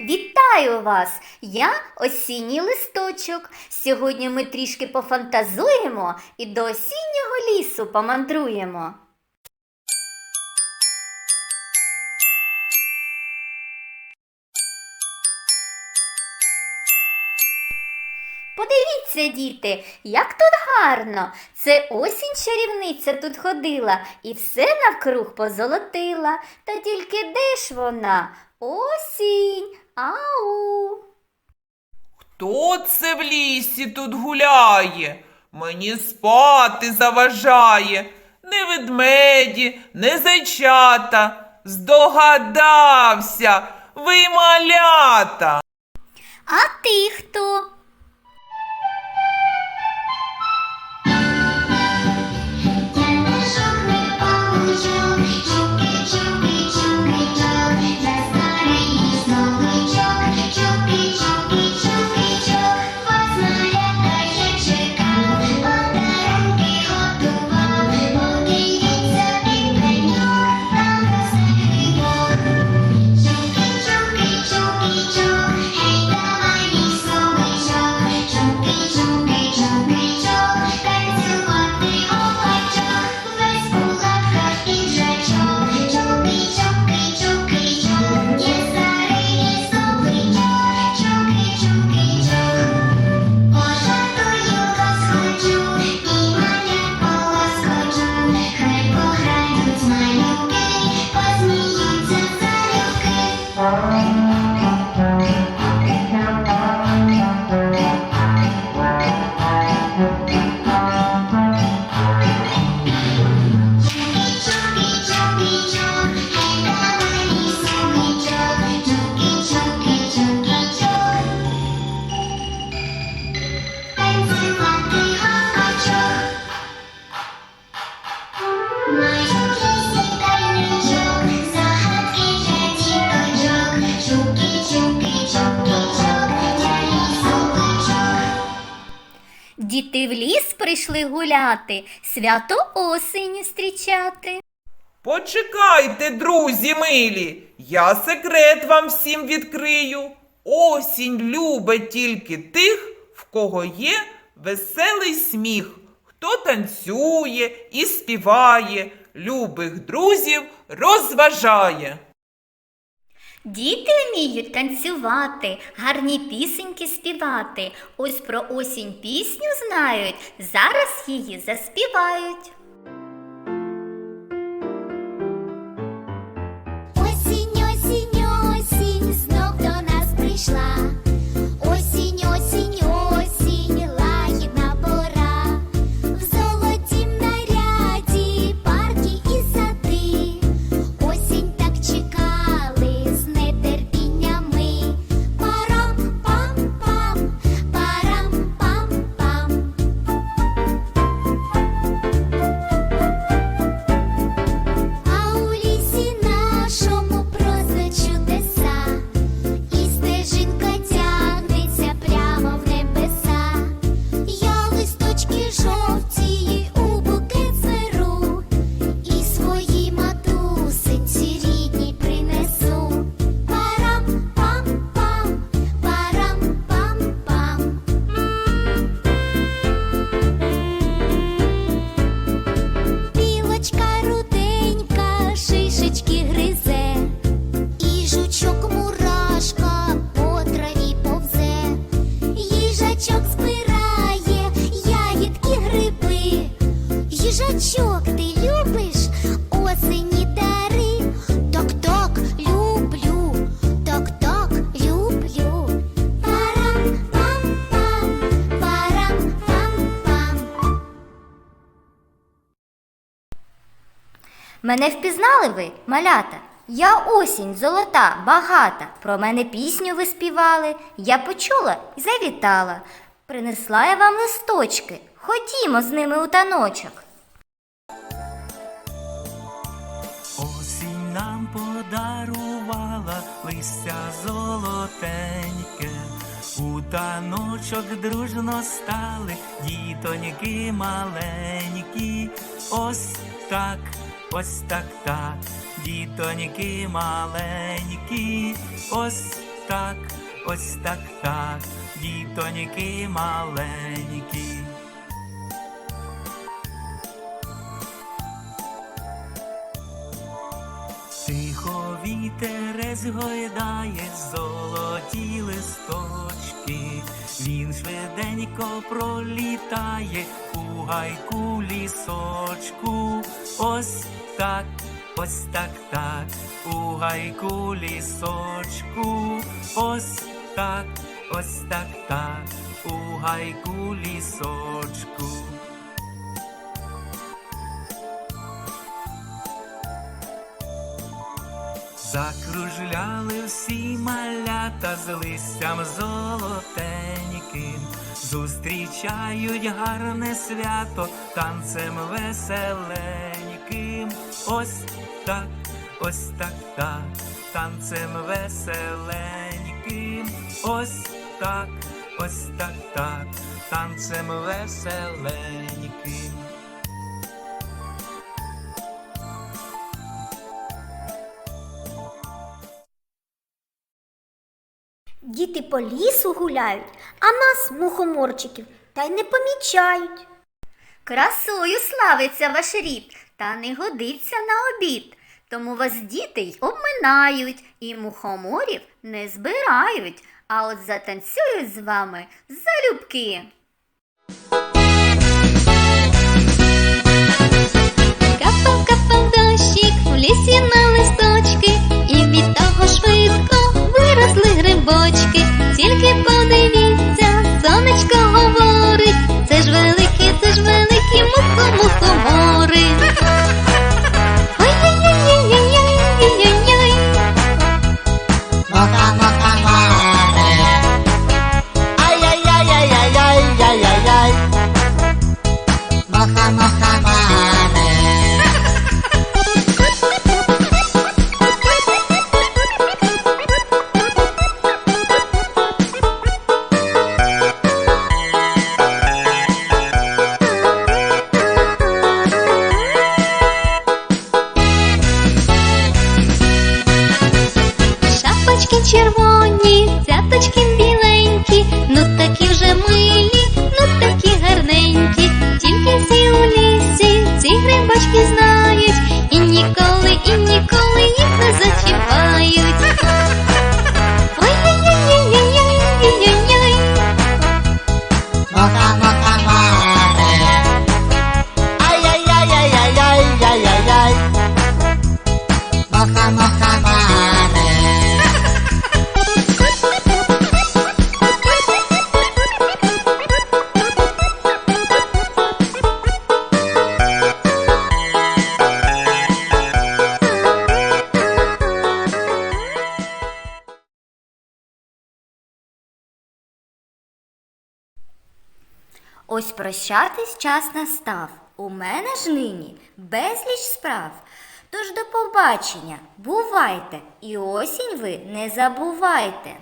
Вітаю вас! Я осінній листочок. Сьогодні ми трішки пофантазуємо і до осіннього лісу помандруємо. Подивіться, діти, як тут гарно. Це осінь чарівниця тут ходила і все навкруг позолотила. Та тільки де ж вона? Осінь. Ау. Хто це в лісі тут гуляє? Мені спати заважає. Не ведмеді, не зайчата. Здогадався, ви малята. А ти хто? Діти в ліс прийшли гуляти, свято осені зустрічати. Почекайте, друзі милі, я секрет вам всім відкрию. Осінь любить тільки тих, в кого є веселий сміх, хто танцює і співає, любих друзів розважає. Діти вміють танцювати, гарні пісеньки співати. Ось про осінь пісню знають, зараз її заспівають. Мене впізнали ви, малята? Я осінь, золота, багата. Про мене пісню ви співали. Я почула і завітала. Принесла я вам листочки. Ходімо з ними у таночок. Осінь нам подарувала листя золотеньке, у таночок дружно стали дітоньки маленькі. Ось так, ось так, так, дітоньки маленькі, ось так, ось так, так, дітоньки маленькі. Тихо вітерець гойдає золоті листочки, він швиденько пролітає у гайку лісочку. Ось так, ось так, так, у гайку лісочку. Ось так, ось так, так, у гайку лісочку. Закружляли всі малята з листям золотеньким, зустрічають гарне свято танцем веселеньким. Ось так, ось так, так, танцем веселеньким. Ось так, ось так, так, танцем веселеньким. Діти по лісу гуляють, а нас, мухоморчиків, та й не помічають. Красою славиться ваш рід, та не годиться на обід. Тому вас діти й обминають і мухоморів не збирають, а от затанцюють з вами залюбки. Капав, капав дощик в лісі на Ось прощатись час настав. У мене ж нині безліч справ. Тож до побачення, бувайте, і осінь ви не забувайте.